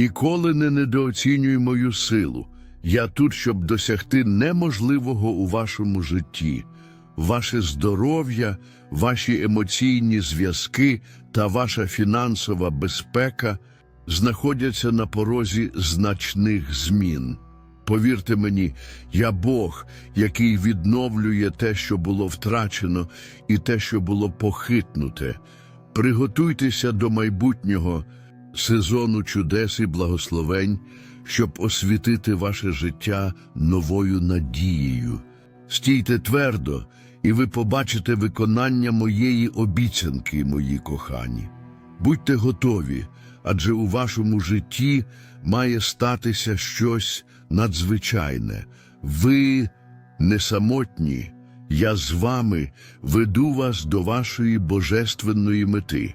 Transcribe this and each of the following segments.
Ніколи не недооцінюй мою силу. Я тут, щоб досягти неможливого у вашому житті. Ваше здоров'я, ваші емоційні зв'язки та ваша фінансова безпека знаходяться на порозі значних змін. Повірте мені, я Бог, який відновлює те, що було втрачено, і те, що було похитнуте. Приготуйтеся до майбутнього сезону чудес і благословень, щоб освітити ваше життя новою надією. Стійте твердо, і ви побачите виконання моєї обіцянки, мої кохані. Будьте готові, адже у вашому житті має статися щось надзвичайне. Ви не самотні, я з вами веду вас до вашої божественної мети.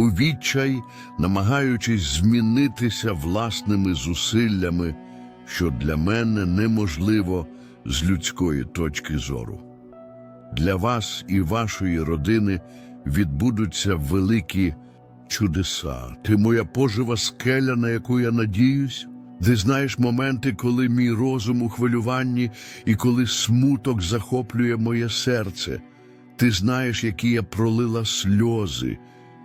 у відчай, намагаючись змінитися власними зусиллями, що для мене неможливо з людської точки зору. Для вас і вашої родини відбудуться великі чудеса. Ти моя пожива скеля, на яку я надіюсь. Ти знаєш моменти, коли мій розум у хвилюванні і коли смуток захоплює моє серце. Ти знаєш, які я пролила сльози,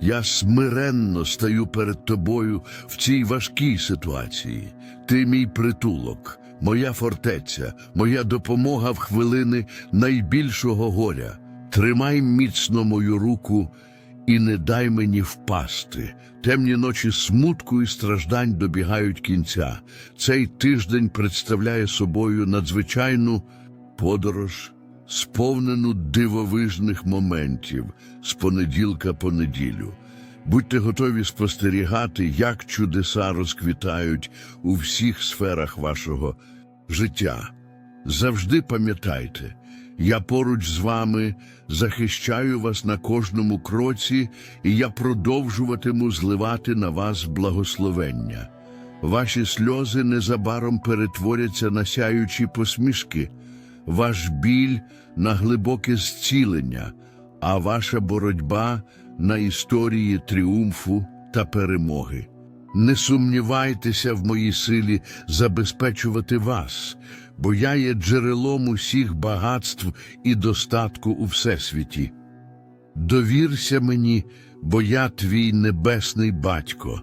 Я смиренно стаю перед тобою в цій важкій ситуації. Ти мій притулок, моя фортеця, моя допомога в хвилини найбільшого горя. Тримай міцно мою руку і не дай мені впасти. Темні ночі смутку і страждань добігають кінця. Цей тиждень представляє собою надзвичайну подорож, сповнену дивовижних моментів з понеділка по неділю. Будьте готові спостерігати, як чудеса розквітають у всіх сферах вашого життя. Завжди пам'ятайте, я поруч з вами захищаю вас на кожному кроці, і я продовжуватиму зливати на вас благословення. Ваші сльози незабаром перетворяться на сяючі посмішки, ваш біль на глибоке зцілення, а ваша боротьба на історії тріумфу та перемоги. Не сумнівайтеся в моїй силі забезпечувати вас, бо я є джерелом усіх багатств і достатку у всесвіті. Довірся мені, бо я твій небесний батько.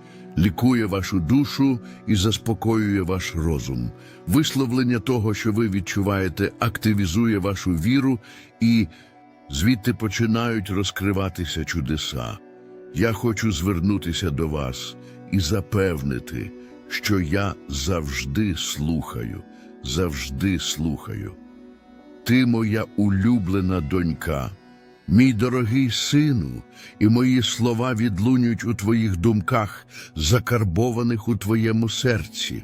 Лікує вашу душу і заспокоює ваш розум. Висловлення того, що ви відчуваєте, активізує вашу віру, і звідти починають розкриватися чудеса. Я хочу звернутися до вас і запевнити, що я завжди слухаю, завжди слухаю. Ти моя улюблена донька, Мій дорогий сину, і мої слова відлунюють у твоїх думках, закарбованих у твоєму серці.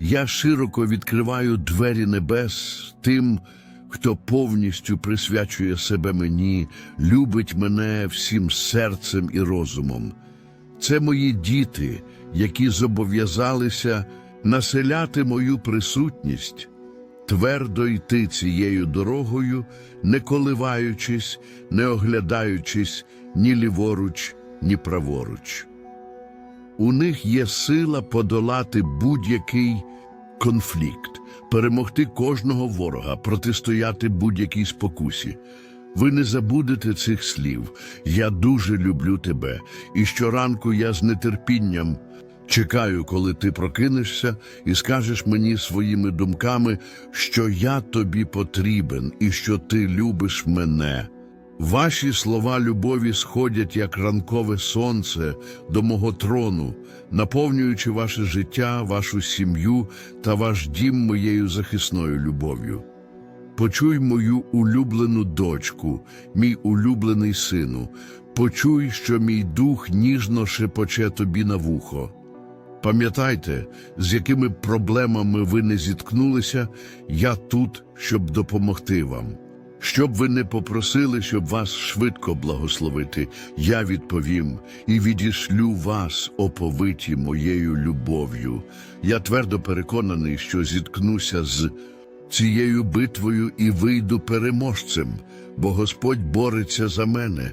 Я широко відкриваю двері небес тим, хто повністю присвячує себе мені, любить мене всім серцем і розумом. Це мої діти, які зобов'язалися населяти мою присутність, твердо йти цією дорогою, не коливаючись, не оглядаючись ні ліворуч, ні праворуч. У них є сила подолати будь-який конфлікт, перемогти кожного ворога, протистояти будь-якій спокусі. Ви не забудете цих слів. Я дуже люблю тебе, і щоранку я з нетерпінням чекаю, коли ти прокинешся і скажеш мені своїми думками, що я тобі потрібен і що ти любиш мене. Ваші слова любові сходять, як ранкове сонце, до мого трону, наповнюючи ваше життя, вашу сім'ю та ваш дім моєю захисною любов'ю. Почуй мою улюблену дочку, мій улюблений сину, почуй, що мій дух ніжно шепоче тобі на вухо. Пам'ятайте, з якими проблемами ви не зіткнулися, я тут, щоб допомогти вам. Щоб ви не попросили, щоб вас швидко благословити, я відповім і відішлю вас, оповиті моєю любов'ю. Я твердо переконаний, що зіткнуся з цією битвою і вийду переможцем, бо Господь бореться за мене.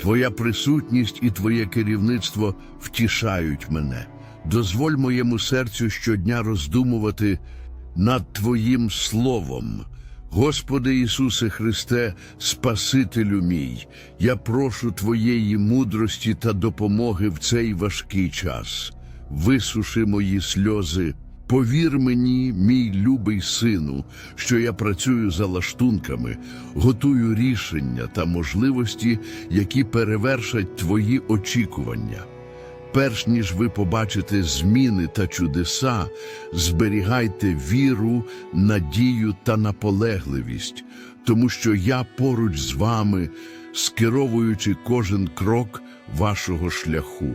Твоя присутність і твоє керівництво втішають мене. Дозволь моєму серцю щодня роздумувати над Твоїм словом. Господи Ісусе Христе, Спасителю мій, я прошу Твоєї мудрості та допомоги в цей важкий час. Висуши мої сльози. Повір мені, мій любий сину, що я працюю за лаштунками, готую рішення та можливості, які перевершать твої очікування. Перш ніж ви побачите зміни та чудеса, зберігайте віру, надію та наполегливість, тому що я поруч з вами, скеровуючи кожен крок вашого шляху.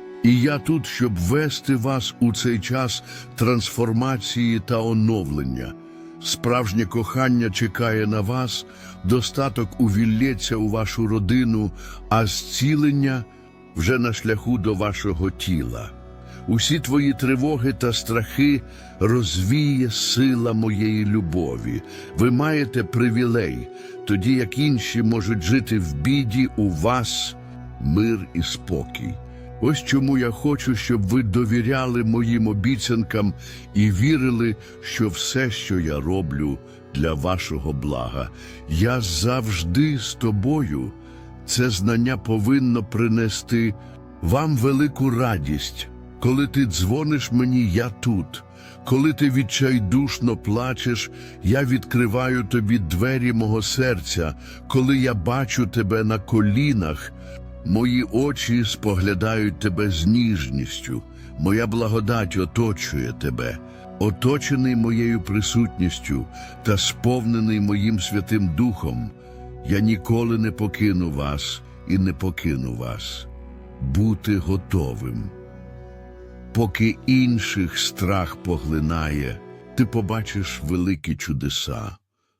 І я тут, щоб вести вас у цей час трансформації та оновлення. Справжнє кохання чекає на вас, достаток увілється у вашу родину, а зцілення вже на шляху до вашого тіла. Усі твої тривоги та страхи розвіє сила моєї любові. Ви маєте привілей, тоді як інші можуть жити в біді, у вас мир і спокій. Ось чому я хочу, щоб ви довіряли моїм обіцянкам і вірили, що все, що я роблю для вашого блага, я завжди з тобою. Це знання повинно принести вам велику радість. Коли ти дзвониш мені, я тут. Коли ти відчайдушно плачеш, я відкриваю тобі двері мого серця. Коли я бачу тебе на колінах, Мої очі споглядають тебе з ніжністю, моя благодать оточує тебе, оточений моєю присутністю та сповнений моїм Святим Духом. Я ніколи не покину вас і не покину вас. Бути готовим. Поки інших страх поглинає, ти побачиш великі чудеса.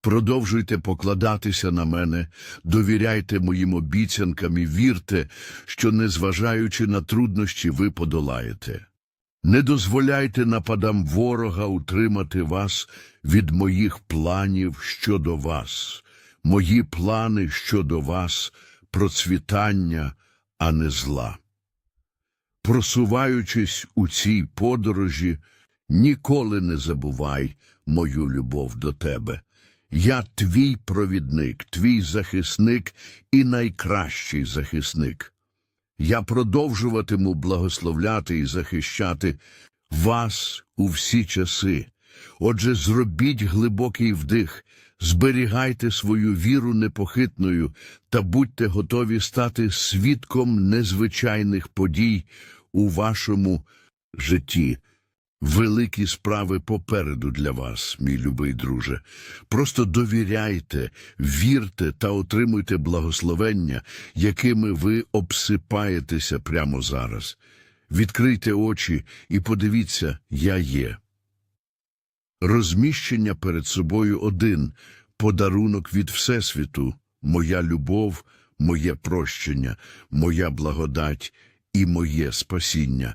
Продовжуйте покладатися на мене, довіряйте моїм обіцянкам і вірте, що, незважаючи на труднощі, ви подолаєте. Не дозволяйте нападам ворога утримати вас від моїх планів щодо вас. Мої плани щодо вас процвітання, а не зла. Просуваючись у цій подорожі, ніколи не забувай мою любов до тебе. Я твій провідник, твій захисник і найкращий захисник. Я продовжуватиму благословляти і захищати вас у всі часи. Отже, зробіть глибокий вдих, зберігайте свою віру непохитною та будьте готові стати свідком незвичайних подій у вашому житті. Великі справи попереду для вас, мій любий друже. Просто довіряйте, вірте та отримуйте благословення, якими ви обсипаєтеся прямо зараз. Відкрийте очі і подивіться, я є. Розміщення перед собою один подарунок від Всесвіту, моя любов, моє прощення, моя благодать і моє спасіння.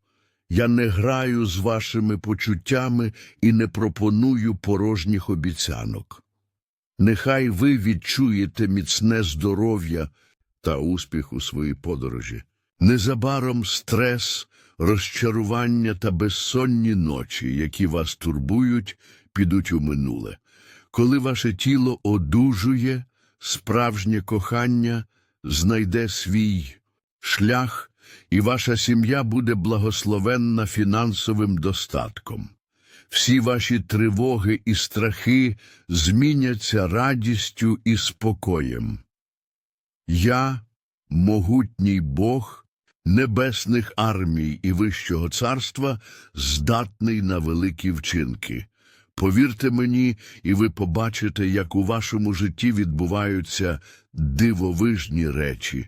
Я не граю з вашими почуттями і не пропоную порожніх обіцянок. Нехай ви відчуєте міцне здоров'я та успіх у своїй подорожі. Незабаром стрес, розчарування та безсонні ночі, які вас турбують, підуть у минуле. Коли ваше тіло одужує, справжнє кохання знайде свій шлях, і ваша сім'я буде благословенна фінансовим достатком. Всі ваші тривоги і страхи зміняться радістю і спокоєм. Я, могутній Бог небесних армій і Вищого царства, здатний на великі вчинки. Повірте мені, і ви побачите, як у вашому житті відбуваються дивовижні речі.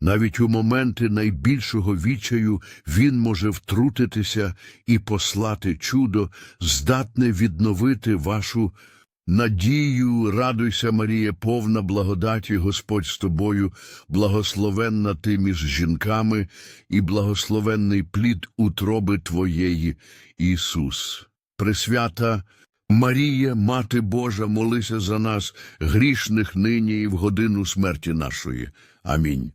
Навіть у моменти найбільшого відчаю Він може втрутитися і послати чудо, здатне відновити вашу надію. Радуйся, Марія, повна благодаті, Господь з тобою, благословенна ти між жінками, і благословенний плід утроби Твоєї, Ісус. Пресвята Марія, Мати Божа, молися за нас, грішних нині і в годину смерті нашої. Амінь.